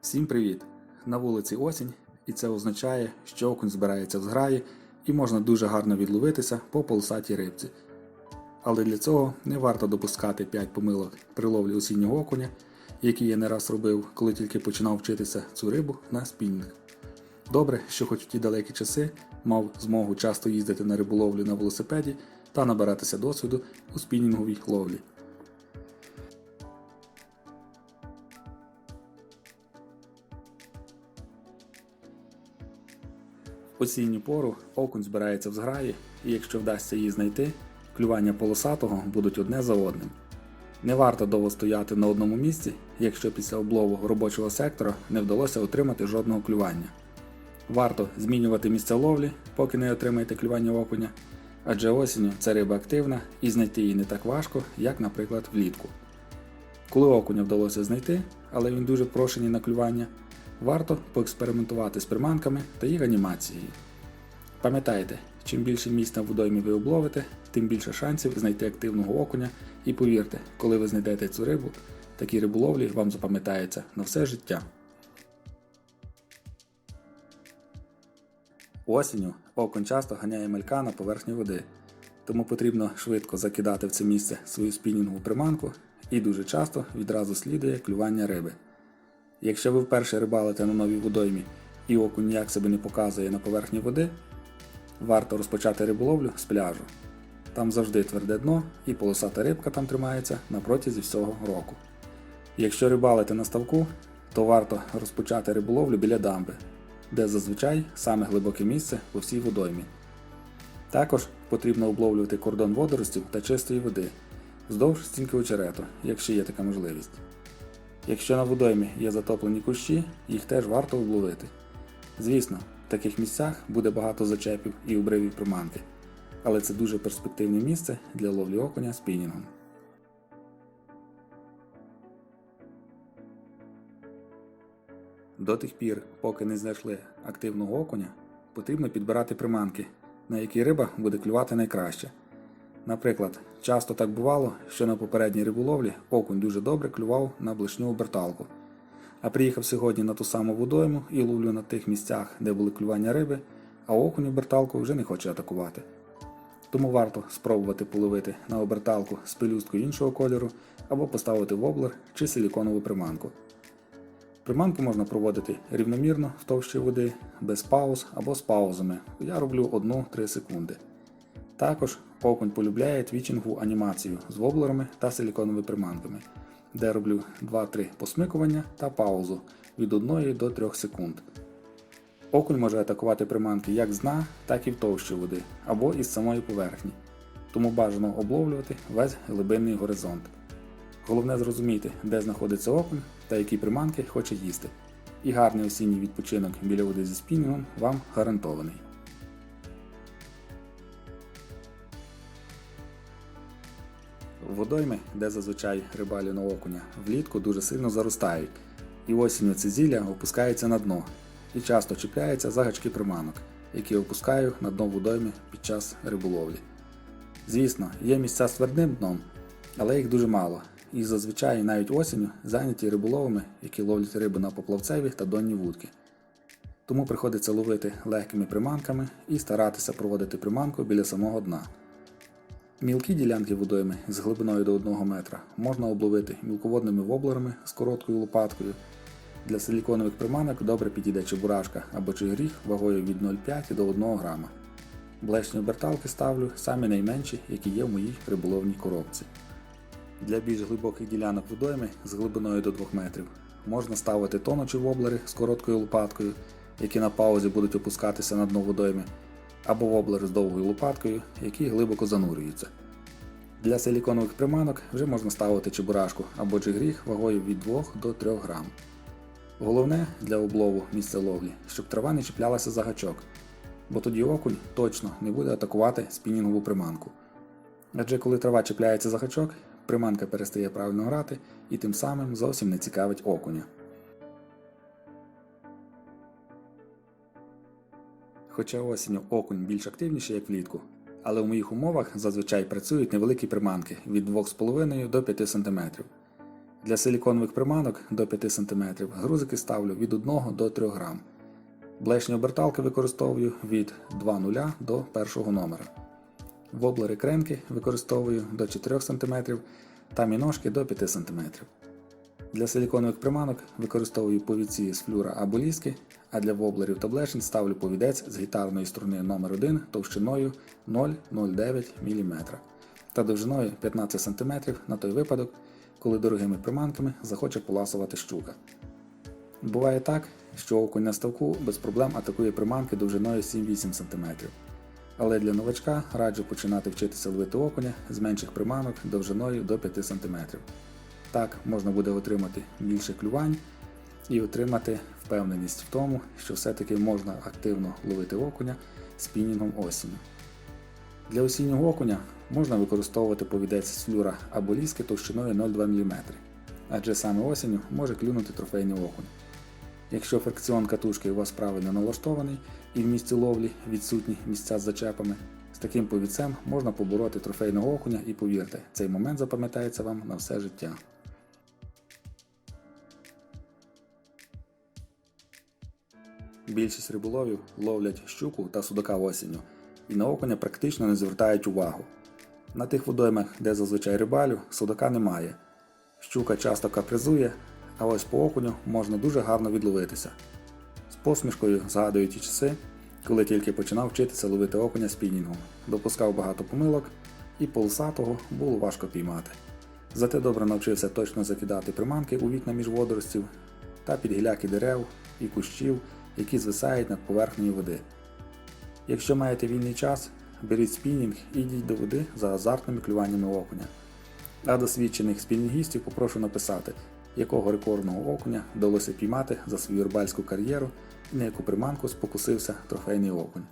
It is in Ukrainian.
Всім привіт! На вулиці осінь, і це означає, що окунь збирається в зграї і можна дуже гарно відловитися по полосатій рибці. Але для цього не варто допускати 5 помилок при ловлі осіннього окуня, які я не раз робив, коли тільки починав вчитися цю рибу на спінінг. Добре, що хоч в ті далекі часи мав змогу часто їздити на риболовлю на велосипеді та набиратися досвіду у спінінговій ловлі. Осінню пору окунь збирається в зграї, і якщо вдасться її знайти, клювання полосатого будуть одне за одним. Не варто довго стояти на одному місці, якщо після облову робочого сектора не вдалося отримати жодного клювання. Варто змінювати місце ловлі, поки не отримаєте клювання окуня, адже осінню це риба активна і знайти її не так важко, як, наприклад, влітку. Коли окуня вдалося знайти, але він дуже прошений на клювання, варто поекспериментувати з приманками та їх анімацією. Пам'ятайте, чим більше місць на водоймі ви обловите, тим більше шансів знайти активного окуня, і повірте, коли ви знайдете цю рибу, такі риболовлі вам запам'ятаються на все життя. Осінню окунь часто ганяє малька на поверхні води, тому потрібно швидко закидати в це місце свою спінінгову приманку і дуже часто відразу слідує клювання риби. Якщо ви вперше рибалите на новій водоймі і окунь ніяк себе не показує на поверхні води, варто розпочати риболовлю з пляжу. Там завжди тверде дно і полосата рибка там тримається на протязі всього року. Якщо рибалите на ставку, то варто розпочати риболовлю біля дамби, де зазвичай саме глибоке місце по всій водоймі. Також потрібно обловлювати кордон водоростів та чистої води вздовж стінки очерету, якщо є така можливість. Якщо на водоймі є затоплені кущі, їх теж варто обловити. Звісно, в таких місцях буде багато зачепів і обривів приманки, але це дуже перспективне місце для ловлі окуня спінінгом. До тих пір, поки не знайшли активного окуня, потрібно підбирати приманки, на які риба буде клювати найкраще. Наприклад, часто так бувало, що на попередній риболовлі окунь дуже добре клював на блишню оберталку. А приїхав сьогодні на ту саму водойму і ловлю на тих місцях, де були клювання риби, а окунь оберталку вже не хоче атакувати. Тому варто спробувати половити на оберталку з пелюсткою іншого кольору або поставити воблер чи силіконову приманку. Приманку можна проводити рівномірно в товщі води, без пауз або з паузами. Я роблю 1-3 секунди. Також окунь полюбляє твічингову анімацію з воблерами та силіконовими приманками, де роблю 2-3 посмикування та паузу від 1 до 3 секунд. Окунь може атакувати приманки як з дна, так і в товщі води або із самої поверхні, тому бажано обловлювати весь глибинний горизонт. Головне зрозуміти, де знаходиться окунь та які приманки хоче їсти. І гарний осінній відпочинок біля води зі спінінгом вам гарантований. Водойми, де зазвичай рибалю на окуня, влітку дуже сильно заростають, і осінню це зілля опускається на дно і часто чіпляється за гачки приманок, які опускаю на дно водойми під час риболовлі. Звісно, є місця з твердим дном, але їх дуже мало, і зазвичай навіть осінню зайняті риболовами, які ловлять рибу на поплавцеві та донні вудки. Тому приходиться ловити легкими приманками і старатися проводити приманку біля самого дна. Мілкі ділянки водойми з глибиною до 1 метра можна обловити мілководними воблерами з короткою лопаткою. Для силіконових приманок добре підійде чебурашка або чигріх вагою від 0,5 до 1 грама. Блешні оберталки ставлю самі найменші, які є в моїй риболовній коробці. Для більш глибоких ділянок водойми з глибиною до 2 метрів можна ставити тонучі воблери з короткою лопаткою, які на паузі будуть опускатися на дно водойми, або воблери з довгою лопаткою, які глибоко занурюються. Для силіконових приманок вже можна ставити чебурашку або джигріх вагою від 2 до 3 грам. Головне для облову місця ловлі, щоб трава не чіплялася за гачок, бо тоді окунь точно не буде атакувати спінінгову приманку. Адже коли трава чіпляється за гачок, приманка перестає правильно грати і тим самим зовсім не цікавить окуня. Хоча осінню окунь більш активніший, як влітку, але в моїх умовах зазвичай працюють невеликі приманки від 2,5 до 5 см. Для силіконових приманок до 5 см грузики ставлю від 1 до 3 грам. Блешні оберталки використовую від 2.0 до першого номера. Воблери кремки використовую до 4 см та міножки до 5 см. Для силіконових приманок використовую повідці з флюра або ліски, а для воблерів та блешень ставлю повідець з гітарної струни номер 1 товщиною 0,09 мм та довжиною 15 см на той випадок, коли дорогими приманками захоче поласувати щука. Буває так, що окунь на ставку без проблем атакує приманки довжиною 7-8 см. Але для новачка раджу починати вчитися ловити окуня з менших приманок довжиною до 5 см. Так можна буде отримати більше клювань і отримати впевненість в тому, що все-таки можна активно ловити окуня спінінгом осінню. Для осіннього окуня можна використовувати повідець з флюра або ліски товщиною 0,2 мм, адже саме осінню може клюнути трофейний окунь. Якщо фрикціон катушки у вас правильно налаштований і в місці ловлі відсутні місця з зачепами, з таким повідцем можна побороти трофейного окуня і повірте, цей момент запам'ятається вам на все життя. Більшість риболовів ловлять щуку та судака осінню і на окуня практично не звертають увагу. На тих водоймах, де зазвичай рибалю, судака немає. Щука часто капризує, а ось по окуню можна дуже гарно відловитися. З посмішкою згадую ті часи, коли тільки починав вчитися ловити окуня спінінгом, допускав багато помилок, і полосатого було важко піймати. Зате добре навчився точно закидати приманки у вікна між водоростів та під гіляки дерев і кущів, які звисають над поверхнею води. Якщо маєте вільний час, беріть спінінг і йдіть до води за азартними клюваннями окуня. А досвідчених спінінгістів попрошу написати, якого рекордного окуня вдалося піймати за свою рибальську кар'єру і на яку приманку спокусився трофейний окунь.